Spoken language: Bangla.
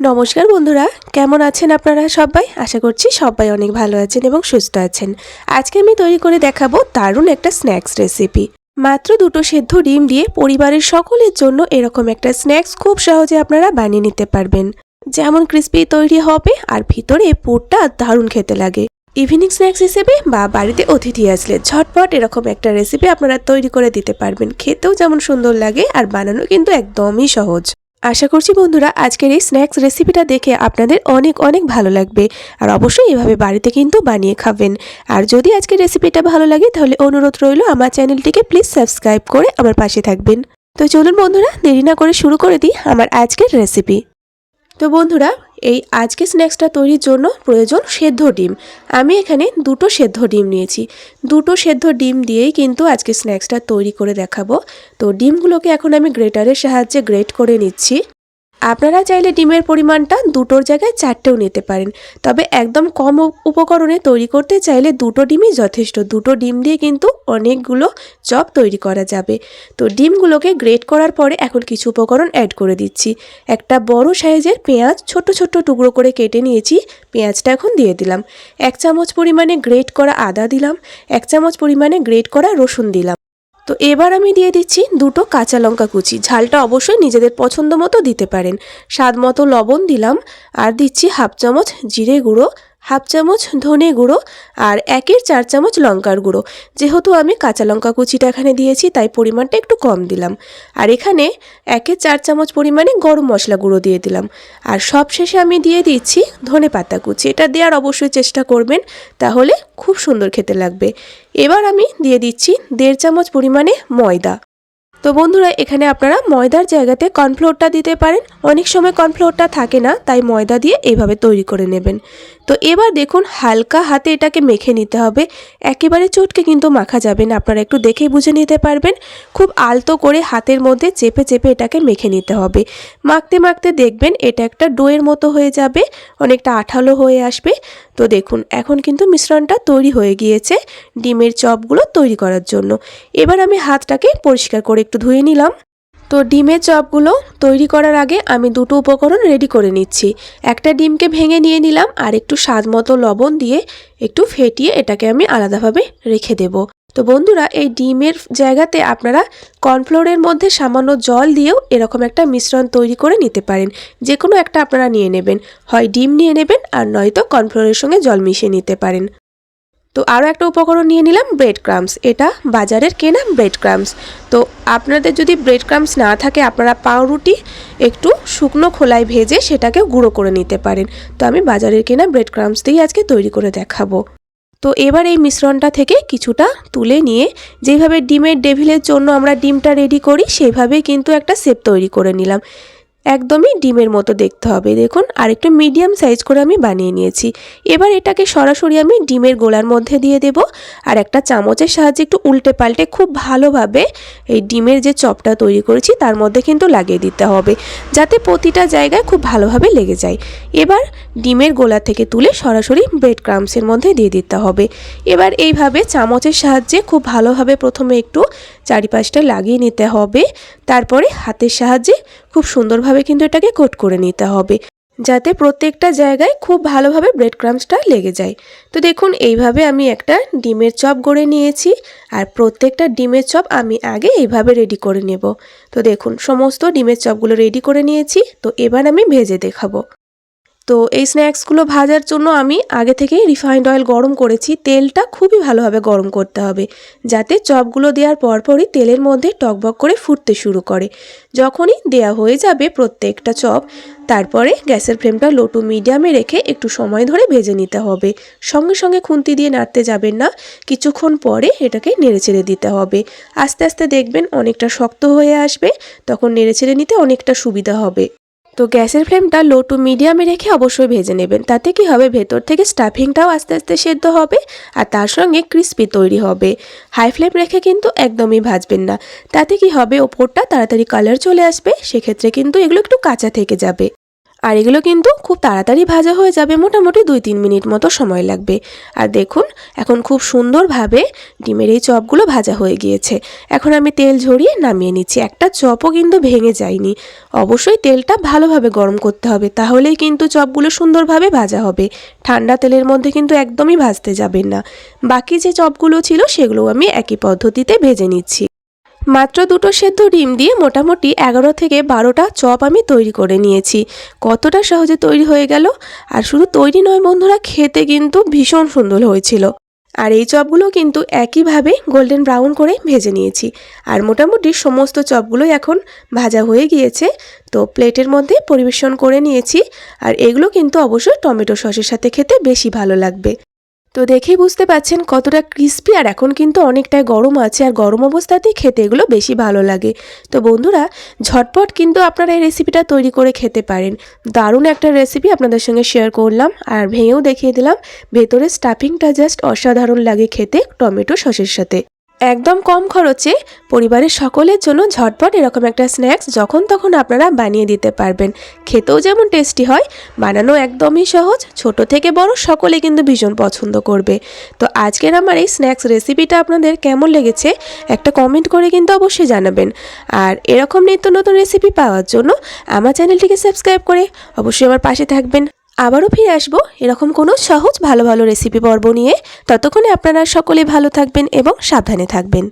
নমস্কার বন্ধুরা, কেমন আছেন আপনারা সবাই? আশা করছি সবাই অনেক ভালো আছেন এবং সুস্থ আছেন। আজকে আমি তৈরি করে দেখাবো দারুণ একটা স্ন্যাক্স রেসিপি। মাত্র দুটো সেদ্ধ ডিম দিয়ে পরিবারের সকলের জন্য এরকম একটা স্ন্যাক্স খুব সহজে আপনারা বানিয়ে নিতে পারবেন। যেমন ক্রিস্পি তৈরি হবে আর ভিতরে পুরটা দারুণ খেতে লাগে। ইভিনিং স্ন্যাক্স হিসেবে বা বাড়িতে অতিথি আসলে ঝটপট এরকম একটা রেসিপি আপনারা তৈরি করে দিতে পারবেন। খেতেও যেমন সুন্দর লাগে আর বানানো কিন্তু একদমই সহজ। আশা করছি বন্ধুরা, আজকের এই স্ন্যাক্স রেসিপিটা দেখে আপনাদের অনেক অনেক ভালো লাগবে। আর অবশ্যই এভাবে বাড়িতে কিন্তু বানিয়ে খাবেন। আর যদি আজকের রেসিপিটা ভালো লাগে, তাহলে অনুরোধ রইল আমার চ্যানেলটিকে প্লিজ সাবস্ক্রাইব করে আমার পাশে থাকবেন। তো চলুন বন্ধুরা, দেরি না করে শুরু করে দিই আমার আজকের রেসিপি তো বন্ধুরা এই আজকে স্ন্যাক্সটা তৈরির জন্য প্রয়োজন সেদ্ধ ডিম। আমি এখানে দুটো সেদ্ধ ডিম নিয়েছি। দুটো সেদ্ধ ডিম দিয়েই কিন্তু আজকে স্ন্যাক্সটা তৈরি করে দেখাবো। তো ডিমগুলোকে এখন আমি গ্রেটারের সাহায্যে গ্রেট করে নিচ্ছি। আপনারা চাইলে ডিমের পরিমাণটা দুটোর জায়গায় চারটেও নিতে পারেন। তবে একদম কম উপকরণে তৈরি করতে চাইলে দুটো ডিমই যথেষ্ট। দুটো ডিম দিয়ে কিন্তু অনেকগুলো চপ তৈরি করা যাবে। তো ডিমগুলোকে গ্রেট করার পরে এখন কিছু উপকরণ অ্যাড করে দিচ্ছি। একটা বড় সাইজের পেঁয়াজ, ছোট ছোট টুকরো করে কেটে নিয়েছি। পেঁয়াজটা এখন দিয়ে দিলাম। এক চামচ পরিমাণে গ্রেট করা আদা দিলাম। এক চামচ পরিমাণে গ্রেট করা রসুন দিলাম। তো এবার আমি দিয়ে দিচ্ছি দুটো কাঁচা লঙ্কা কুচি। ঝালটা অবশ্যই নিজেদের পছন্দ মতো দিতে পারেন। স্বাদ মতো লবণ দিলাম আর দিচ্ছি হাফ চামচ জিরে গুঁড়ো হাফ চামচ ধনে গুঁড়ো আর একের চার চামচ লঙ্কার গুঁড়ো। যেহেতু আমি কাঁচা লঙ্কা কুচিটা এখানে দিয়েছি, তাই পরিমাণটা একটু কম দিলাম। আর এখানে একের চার চামচ পরিমাণে গরম মশলা গুঁড়ো দিয়ে দিলাম। আর সব শেষে আমি দিয়ে দিচ্ছি ধনে পাতা কুচি। এটা দেওয়ার অবশ্যই চেষ্টা করবেন, তাহলে খুব সুন্দর খেতে লাগবে। এবার আমি দিয়ে দিচ্ছি দেড় চামচ পরিমাণে ময়দা। তো বন্ধুরা, এখানে আপনারা ময়দার জায়গাতে কর্নফ্লোরটা দিতে পারেন। অনেক সময় কর্নফ্লোরটা থাকে না, তাই ময়দা দিয়ে এইভাবে তৈরি করে নেবেন। তো এবার দেখুন, হালকা হাতে এটাকে মেখে নিতে হবে। একেবারে চটকে কিন্তু মাখা যাবে না, আপনারা একটু দেখেই বুঝে নিতে পারবেন। খুব আলতো করে হাতের মধ্যে চেপে চেপে এটাকে মেখে নিতে হবে। মাখতে মাখতে দেখবেন, এটা একটা ডোয়ের মতো হয়ে যাবে, অনেকটা আঠালো হয়ে আসবে। তো দেখুন, এখন কিন্তু মিশ্রণটা তৈরি হয়ে গিয়েছে ডিমের চপগুলো তৈরি করার জন্য। এবার আমি হাতটাকে পরিষ্কার করে একটু ধুয়ে নিলাম। তো ডিমের চপগুলো তৈরি করার আগে আমি দুটো উপকরণ রেডি করে নিচ্ছি। একটা ডিমকে ভেঙে নিয়ে নিলাম আর একটু স্বাদ মতো লবণ দিয়ে একটু ফেটিয়ে এটাকে আমি আলাদাভাবে রেখে দেব। তো বন্ধুরা, এই ডিমের জায়গাতে আপনারা কর্নফ্লোরের মধ্যে সামান্য জল দিয়েও এরকম একটা মিশ্রণ তৈরি করে নিতে পারেন। যে কোনো একটা আপনারা নিয়ে নেবেন। হয় ডিম নিয়ে নেবেন আর নয়তো কর্নফ্লোরের সঙ্গে জল মিশিয়ে নিতে পারেন। তো আরও একটা উপকরণ নিয়ে নিলাম ব্রেড ক্রামস এটা বাজারের কেনা ব্রেড ক্রামস তো আপনাদের যদি ব্রেড ক্রামস না থাকে, আপনারা পাউরুটি একটু শুকনো খোলায় ভেজে সেটাকে গুঁড়ো করে নিতে পারেন। তো আমি বাজারের কেনা ব্রেড ক্রামস দিয়েই আজকে তৈরি করে দেখাবো। তো এবার এই মিশ্রণটা থেকে কিছুটা তুলে নিয়ে, যেভাবে ডিমের ডেভিলের জন্য আমরা ডিমটা রেডি করি, সেভাবেই কিন্তু একটা শেপ তৈরি করে নিলাম। একদমই ডিমের মতো দেখতে হবে। দেখুন আর একটু মিডিয়াম সাইজ করে আমি বানিয়ে নিয়েছি। এবার এটাকে সরাসরি আমি ডিমের গোলার মধ্যে দিয়ে দেব আর একটা চামচের সাহায্যে একটু উল্টে পাল্টে খুব ভালোভাবে এই ডিমের যে চপটা তৈরি করেছি তার মধ্যে কিন্তু লাগিয়ে দিতে হবে যাতে প্রতিটা জায়গায় খুব ভালোভাবে লেগে যায়। এবার ডিমের গোলা থেকে তুলে সরাসরি ব্রেড ক্রামসের মধ্যে দিয়ে দিতে হবে। এবার এইভাবে চামচের সাহায্যে খুব ভালোভাবে প্রথমে একটু চারিপাশটা লাগিয়ে নিতে হবে। তারপরে হাতের সাহায্যে খুব সুন্দরভাবে কিন্তু এটাকে কোট করে নিতে হবে, যাতে প্রত্যেকটা জায়গায় খুব ভালোভাবে ব্রেড ক্রামসটা লেগে যায়। তো দেখুন, এইভাবে আমি একটা ডিমের চপ গড়ে নিয়েছি আর প্রত্যেকটা ডিমের চপ আমি আগে এইভাবে রেডি করে নেব। তো দেখুন, সমস্ত ডিমের চপগুলো রেডি করে নিয়েছি। তো এবার আমি ভেজে দেখাবো। তো এই স্ন্যাক্সগুলো ভাজার জন্য আমি আগে থেকেই রিফাইন্ড অয়েল গরম করেছি। তেলটা খুবই ভালোভাবে গরম করতে হবে, যাতে চপগুলো দেওয়ার পরপরই তেলের মধ্যে টকবক করে ফুটতে শুরু করে। যখনই দেয়া হয়ে যাবে প্রত্যেকটা চপ, তারপরে গ্যাসের ফ্লেমটা লো টু মিডিয়ামে রেখে একটু সময় ধরে ভেজে নিতে হবে। সঙ্গে সঙ্গে খুন্তি দিয়ে নাড়তে যাবেন না, কিছুক্ষণ পরে এটাকে নেড়েচেড়ে দিতে হবে। আস্তে আস্তে দেখবেন অনেকটা শক্ত হয়ে আসবে, তখন নেড়েচেড়ে নিতে অনেকটা সুবিধা হবে। তো গ্যাসের ফ্লেমটা লো টু মিডিয়ামে রেখে অবশ্যই ভেজে নেবেন। তাতে কি হবে? ভেতর থেকে স্টাফিংটাও আস্তে আস্তে সেদ্ধ হবে আর তার সঙ্গে ক্রিস্পি তৈরি হবে। হাই ফ্লেম রেখে কিন্তু একদমই ভাজবেন না। তাতে কি হবে? ওপরটা তাড়াতাড়ি কালার চলে আসবে। সেক্ষেত্রে কিন্তু এগুলো একটু কাঁচা থেকে যাবে। আর এগুলো কিন্তু খুব তাড়াতাড়ি ভাজা হয়ে যাবে, মোটামুটি দুই তিন মিনিট মতো সময় লাগবে। আর দেখুন, এখন খুব সুন্দরভাবে ডিমের এই চপগুলো ভাজা হয়ে গিয়েছে। এখন আমি তেল ঝরিয়ে নামিয়ে নিচ্ছি। একটা চপও কিন্তু ভেঙে যায়নি। অবশ্যই তেলটা ভালোভাবে গরম করতে হবে, তাহলেই কিন্তু চপগুলো সুন্দরভাবে ভাজা হবে। ঠান্ডা তেলের মধ্যে কিন্তু একদমই ভাজতে যাবেন না। বাকি যে চপগুলো ছিল সেগুলো আমি একই পদ্ধতিতে ভেজে নিচ্ছি। মাত্র দুটো সেদ্ধ ডিম দিয়ে মোটামুটি এগারো থেকে বারোটা চপ আমি তৈরি করে নিয়েছি। কতটা সহজে তৈরি হয়ে গেল? আর শুধু তৈরি নয় বন্ধুরা, খেতে কিন্তু ভীষণ সুন্দর হয়েছিল। আর এই চপগুলো কিন্তু একইভাবে গোল্ডেন ব্রাউন করে ভেজে নিয়েছি। আর মোটামুটি সমস্ত চপগুলো এখন ভাজা হয়ে গিয়েছে। তো প্লেটের মধ্যে পরিবেশন করে নিয়েছি। আর এগুলো কিন্তু অবশ্যই টমেটো সসের সাথে খেতে বেশি ভালো লাগবে। তো দেখেই বুঝতে পাচ্ছেন কতটা ক্রিস্পি আর এখন কিন্তু অনেকটাই গরম আছে আর গরম অবস্থাতেই খেতে এগুলো বেশি ভালো লাগে। তো বন্ধুরা, ঝটপট কিন্তু আপনারা এই রেসিপিটা তৈরি করে খেতে পারেন। দারুণ একটা রেসিপি আপনাদের সঙ্গে শেয়ার করলাম আর ভেঙেও দেখিয়ে দিলাম। ভেতরে স্টাফিংটা জাস্ট অসাধারণ লাগে খেতে টমেটো সসের সাথে। একদম কম খরচে পরিবারের সকলের জন্য ঝটপট এরকম একটা স্ন্যাক্স যখন তখন আপনারা বানিয়ে দিতে পারবেন। খেতেও যেমন টেস্টি হয়, বানানো একদমই সহজ, ছোট থেকে বড় সকলে কিন্তু ভীষণ পছন্দ করবে। তো আজকের আমার এই স্ন্যাক্স রেসিপিটা আপনাদের কেমন লেগেছে, একটা কমেন্ট করে কিন্তু অবশ্যই জানাবেন। আর এরকম নিত্য নতুন রেসিপি পাওয়ার জন্য আমার চ্যানেলটিকে সাবস্ক্রাইব করে অবশ্যই আমার পাশে থাকবেন। আবারও ফিরে আসব এরকম কোনো সহজ ভালো ভালো রেসিপি পর্ব নিয়ে। ততক্ষণে আপনারা সকলে ভালো থাকবেন এবং সাবধানে থাকবেন।